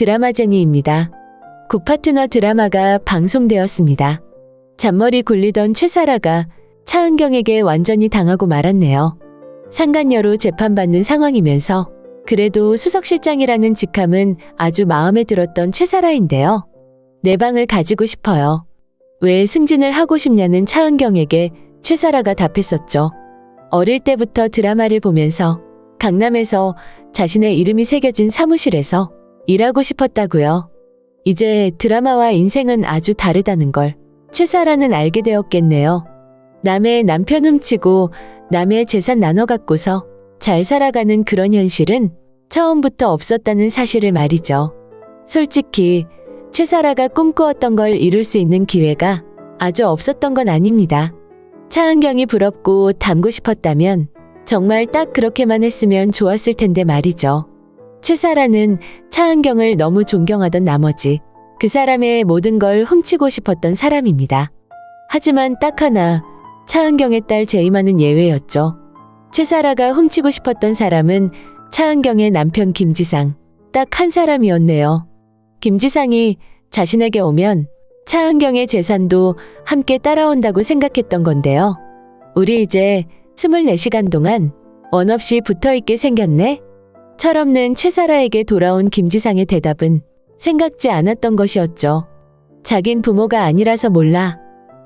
드라마제니입니다. 구파트너 드라마가 방송되었습니다. 잔머리 굴리던 최사라가 차은경에게 완전히 당하고 말았네요. 상간녀로 재판받는 상황이면서 그래도 수석실장이라는 직함은 아주 마음에 들었던 최사라인데요. 내 방을 가지고 싶어요. 왜 승진을 하고 싶냐는 차은경에게 최사라가 답했었죠. 어릴 때부터 드라마를 보면서 강남에서 자신의 이름이 새겨진 사무실에서 일하고 싶었다고요. 이제 드라마와 인생은 아주 다르다는 걸 최사라는 알게 되었겠네요. 남의 남편 훔치고 남의 재산 나눠 갖고서 잘 살아가는 그런 현실은 처음부터 없었다는 사실을 말이죠. 솔직히 최사라가 꿈꾸었던 걸 이룰 수 있는 기회가 아주 없었던 건 아닙니다. 차은경이 부럽고 닮고 싶었다면 정말 딱 그렇게만 했으면 좋았을 텐데 말이죠. 최사라는 차은경을 너무 존경하던 나머지 그 사람의 모든 걸 훔치고 싶었던 사람입니다. 하지만 딱 하나 차은경의 딸 제이마는 예외였죠. 최사라가 훔치고 싶었던 사람은 차은경의 남편 김지상 딱 한 사람이었네요. 김지상이 자신에게 오면 차은경의 재산도 함께 따라온다고 생각했던 건데요. 우리 이제 24시간 동안 원 없이 붙어 있게 생겼네? 철없는 최사라에게 돌아온 김지상의 대답은 생각지 않았던 것이었죠. 자긴 부모가 아니라서 몰라.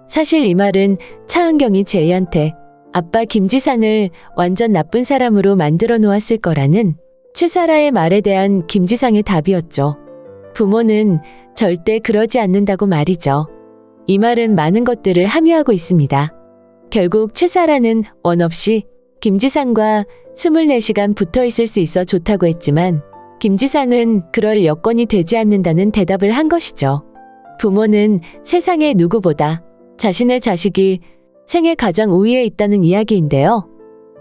사실 이 말은 차은경이 제이한테 아빠 김지상을 완전 나쁜 사람으로 만들어 놓았을 거라는 최사라의 말에 대한 김지상의 답이었죠. 부모는 절대 그러지 않는다고 말이죠. 이 말은 많은 것들을 함유하고 있습니다. 결국 최사라는 원 없이 김지상과 24시간 붙어 있을 수 있어 좋다고 했지만 김지상은 그럴 여건이 되지 않는다는 대답을 한 것이죠. 부모는 세상의 누구보다 자신의 자식이 생애 가장 우위에 있다는 이야기인데요.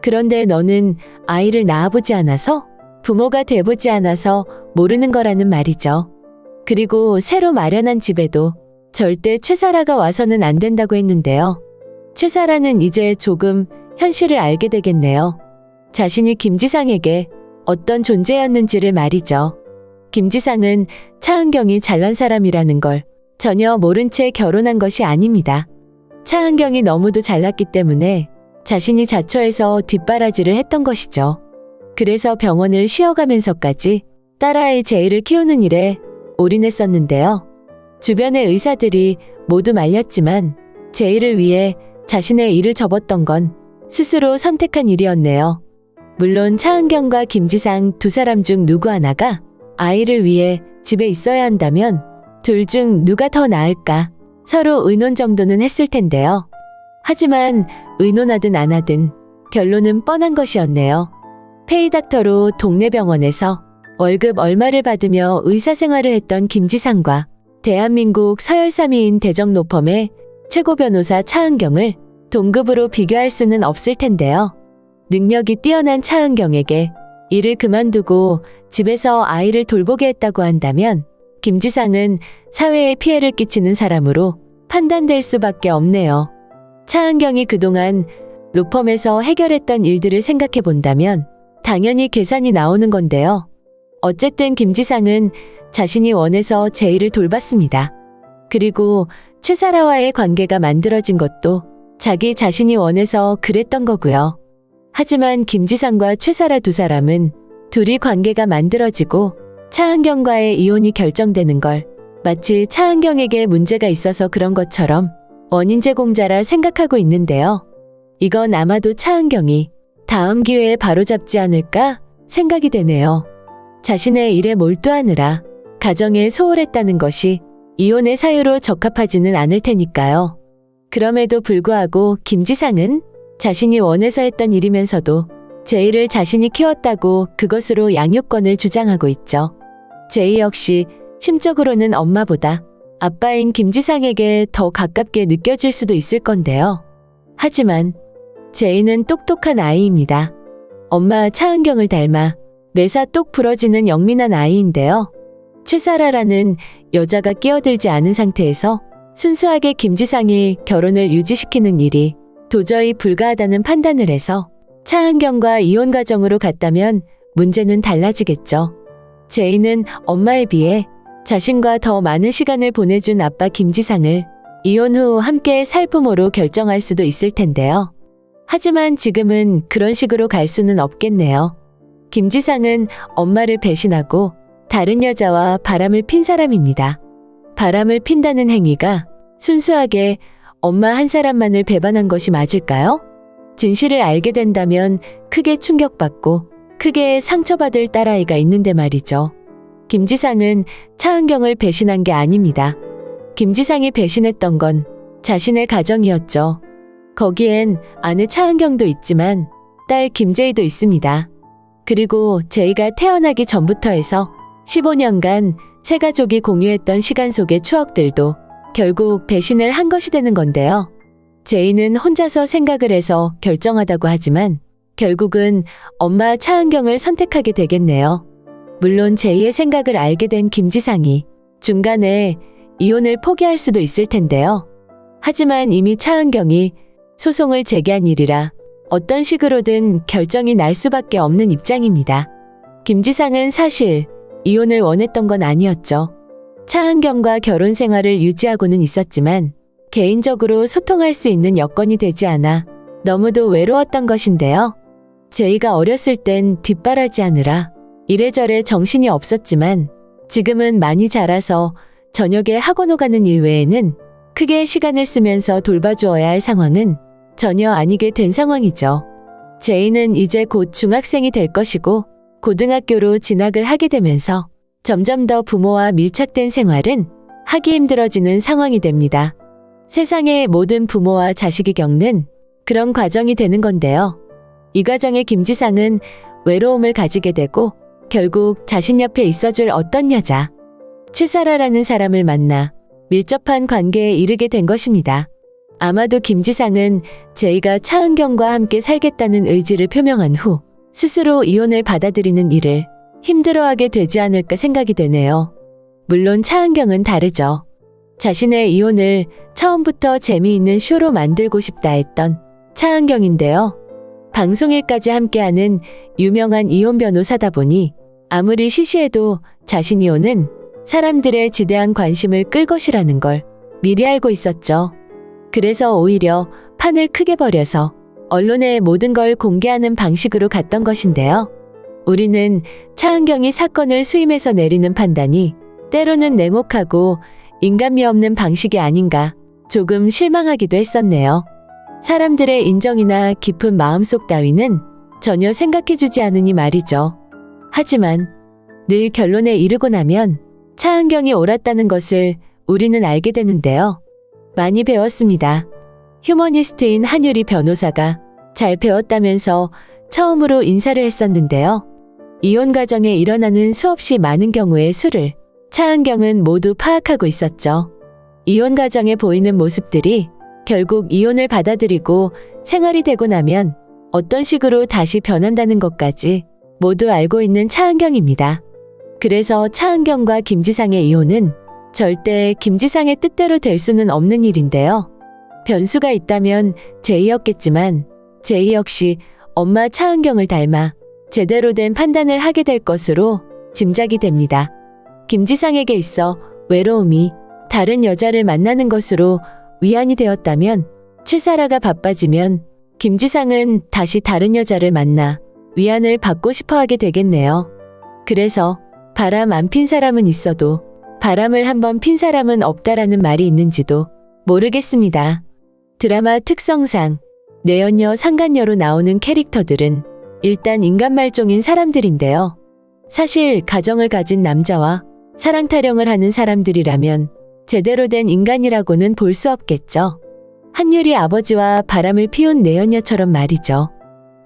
그런데 너는 아이를 낳아보지 않아서 부모가 돼보지 않아서 모르는 거라는 말이죠. 그리고 새로 마련한 집에도 절대 최사라가 와서는 안 된다고 했는데요. 최사라는 이제 조금 현실을 알게 되겠네요. 자신이 김지상에게 어떤 존재였는지를 말이죠. 김지상은 차은경이 잘난 사람이라는 걸 전혀 모른 채 결혼한 것이 아닙니다. 차은경이 너무도 잘났기 때문에 자신이 자처해서 뒷바라지를 했던 것이죠. 그래서 병원을 쉬어가면서까지 딸아이 제이를 키우는 일에 올인했었는데요. 주변의 의사들이 모두 말렸지만 제이를 위해 자신의 일을 접었던 건 스스로 선택한 일이었네요. 물론 차은경과 김지상 두 사람 중 누구 하나가 아이를 위해 집에 있어야 한다면 둘 중 누가 더 나을까 서로 의논 정도는 했을 텐데요. 하지만 의논하든 안 하든 결론은 뻔한 것이었네요. 페이닥터로 동네 병원에서 월급 얼마를 받으며 의사 생활을 했던 김지상과 대한민국 서열삼위인 대정노펌의 최고 변호사 차은경을 동급으로 비교할 수는 없을 텐데요. 능력이 뛰어난 차은경에게 일을 그만두고 집에서 아이를 돌보게 했다고 한다면 김지상은 사회에 피해를 끼치는 사람으로 판단될 수밖에 없네요. 차은경이 그동안 로펌에서 해결했던 일들을 생각해 본다면 당연히 계산이 나오는 건데요. 어쨌든 김지상은 자신이 원해서 제이를 돌봤습니다. 그리고 최사라와의 관계가 만들어진 것도 자기 자신이 원해서 그랬던 거고요. 하지만 김지상과 최사라 두 사람은 둘이 관계가 만들어지고 차은경과의 이혼이 결정되는 걸 마치 차은경에게 문제가 있어서 그런 것처럼 원인 제공자라 생각하고 있는데요. 이건 아마도 차은경이 다음 기회에 바로잡지 않을까 생각이 되네요. 자신의 일에 몰두하느라 가정에 소홀했다는 것이 이혼의 사유로 적합하지는 않을 테니까요. 그럼에도 불구하고 김 지상은 자신이 원해서 했던 일이면서도 제이를 자신이 키웠다고 그것으로 양육권을 주장하고 있죠. 제이 역시 심적으로는 엄마보다 아빠인 김지상에게 더 가깝게 느껴질 수도 있을 건데요. 하지만 제이는 똑똑한 아이입니다. 엄마 차은경을 닮아 매사 똑 부러지는 영민한 아이인데요. 최사라라는 여자가 끼어들지 않은 상태에서 순수하게 김지상이 결혼을 유지시키는 일이 도저히 불가하다는 판단을 해서 차은경과 이혼 과정으로 갔다면 문제는 달라지겠죠. 제이는 엄마에 비해 자신과 더 많은 시간을 보내준 아빠 김지상을 이혼 후 함께 살 부모로 결정할 수도 있을 텐데요. 하지만 지금은 그런 식으로 갈 수는 없겠네요. 김지상은 엄마를 배신하고 다른 여자와 바람을 핀 사람입니다. 바람을 핀다는 행위가 순수하게 엄마 한 사람만을 배반한 것이 맞을까요? 진실을 알게 된다면 크게 충격받고 크게 상처받을 딸아이가 있는데 말이죠. 김지상은 차은경을 배신한 게 아닙니다. 김지상이 배신했던 건 자신의 가정이었죠. 거기엔 아내 차은경도 있지만 딸 김제이도 있습니다. 그리고 제이가 태어나기 전부터 해서 15년간 세 가족이 공유했던 시간 속의 추억들도 결국 배신을 한 것이 되는 건데요. 제이는 혼자서 생각을 해서 결정하다고 하지만 결국은 엄마 차은경을 선택하게 되겠네요. 물론 제이의 생각을 알게 된 김지상이 중간에 이혼을 포기할 수도 있을 텐데요. 하지만 이미 차은경이 소송을 제기한 일이라 어떤 식으로든 결정이 날 수밖에 없는 입장입니다. 김지상은 사실 이혼을 원했던 건 아니었죠. 차은경과 결혼 생활을 유지하고는 있었지만 개인적으로 소통할 수 있는 여건이 되지 않아 너무도 외로웠던 것인데요. 제이가 어렸을 땐 뒷바라지하느라 이래저래 정신이 없었지만 지금은 많이 자라서 저녁에 학원 오가는 일 외에는 크게 시간을 쓰면서 돌봐주어야 할 상황은 전혀 아니게 된 상황이죠. 제이는 이제 곧 중학생이 될 것이고 고등학교로 진학을 하게 되면서 점점 더 부모와 밀착된 생활은 하기 힘들어지는 상황이 됩니다. 세상의 모든 부모와 자식이 겪는 그런 과정이 되는 건데요. 이 과정에 김지상은 외로움을 가지게 되고 결국 자신 옆에 있어줄 어떤 여자, 최사라라는 사람을 만나 밀접한 관계에 이르게 된 것입니다. 아마도 김지상은 제이가 차은경과 함께 살겠다는 의지를 표명한 후 스스로 이혼을 받아들이는 일을 힘들어하게 되지 않을까 생각이 되네요. 물론 차은경은 다르죠. 자신의 이혼을 처음부터 재미있는 쇼로 만들고 싶다 했던 차은경인데요. 방송일까지 함께하는 유명한 이혼 변호사다 보니 아무리 시시해도 자신 이혼은 사람들의 지대한 관심을 끌 것이라는 걸 미리 알고 있었죠. 그래서 오히려 판을 크게 벌여서 언론에 모든 걸 공개하는 방식으로 갔던 것인데요. 우리는 차은경이 사건을 수임해서 내리는 판단이 때로는 냉혹하고 인간미 없는 방식이 아닌가 조금 실망하기도 했었네요. 사람들의 인정이나 깊은 마음속 따위는 전혀 생각해주지 않으니 말이죠. 하지만 늘 결론에 이르고 나면 차은경이 옳았다는 것을 우리는 알게 되는데요. 많이 배웠습니다. 휴머니스트인 한유리 변호사가 잘 배웠다면서 처음으로 인사를 했었는데요. 이혼 과정에 일어나는 수없이 많은 경우의 수를 차은경은 모두 파악하고 있었죠. 이혼 과정에 보이는 모습들이 결국 이혼을 받아들이고 생활이 되고 나면 어떤 식으로 다시 변한다는 것까지 모두 알고 있는 차은경입니다. 그래서 차은경과 김지상의 이혼은 절대 김지상의 뜻대로 될 수는 없는 일인데요. 변수가 있다면 제이였겠지만 제이 역시 엄마 차은경을 닮아 제대로 된 판단을 하게 될 것으로 짐작이 됩니다. 김지상에게 있어 외로움이 다른 여자를 만나는 것으로 위안이 되었다면 최사라가 바빠지면 김지상은 다시 다른 여자를 만나 위안을 받고 싶어 하게 되겠네요. 그래서 바람 안 핀 사람은 있어도 바람을 한번 핀 사람은 없다라는 말이 있는지도 모르겠습니다. 드라마 특성상 내연녀 상간녀로 나오는 캐릭터들은 일단 인간 말종인 사람들인데요. 사실 가정을 가진 남자와 사랑 타령을 하는 사람들이라면 제대로 된 인간이라고는 볼 수 없겠죠. 한유리 아버지와 바람을 피운 내연녀처럼 말이죠.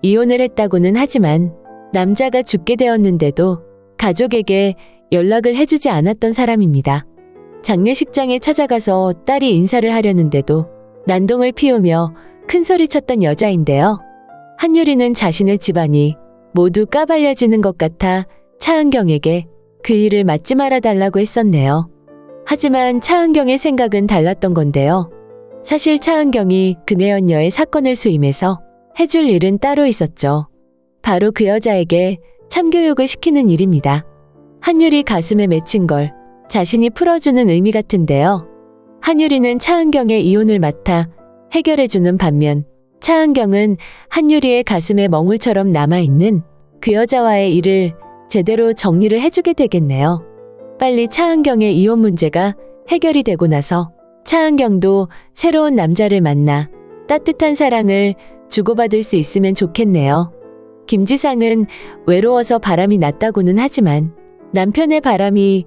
이혼을 했다고는 하지만 남자가 죽게 되었는데도 가족에게 연락을 해주지 않았던 사람입니다. 장례식장에 찾아가서 딸이 인사를 하려는데도 난동을 피우며 큰 소리 쳤던 여자인데요. 한유리는 자신의 집안이 모두 까발려지는 것 같아 차은경에게 그 일을 맡지 말아달라고 했었네요. 하지만 차은경의 생각은 달랐던 건데요. 사실 차은경이 그네연녀의 사건을 수임해서 해줄 일은 따로 있었죠. 바로 그 여자에게 참교육을 시키는 일입니다. 한유리 가슴에 맺힌 걸 자신이 풀어주는 의미 같은데요. 한유리는 차은경의 이혼을 맡아 해결해주는 반면 차은경은 한유리의 가슴에 멍울처럼 남아있는 그 여자와의 일을 제대로 정리를 해주게 되겠네요. 빨리 차은경의 이혼 문제가 해결이 되고 나서 차은경도 새로운 남자를 만나 따뜻한 사랑을 주고받을 수 있으면 좋겠네요. 김지상은 외로워서 바람이 났다고는 하지만 남편의 바람이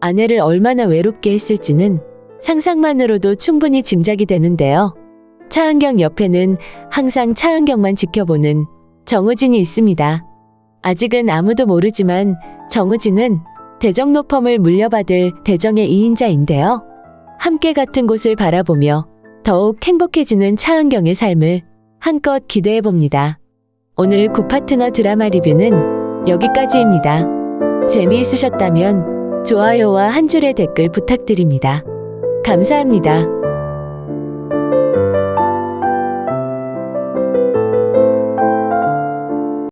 아내를 얼마나 외롭게 했을지는 상상만으로도 충분히 짐작이 되는데요. 차은경 옆에는 항상 차은경만 지켜보는 정우진이 있습니다. 아직은 아무도 모르지만 정우진은 대정노펌을 물려받을 대정의 2인자인데요. 함께 같은 곳을 바라보며 더욱 행복해지는 차은경의 삶을 한껏 기대해 봅니다. 오늘 구파트너 드라마 리뷰는 여기까지입니다. 재미있으셨다면 좋아요와 한 줄의 댓글 부탁드립니다. 감사합니다.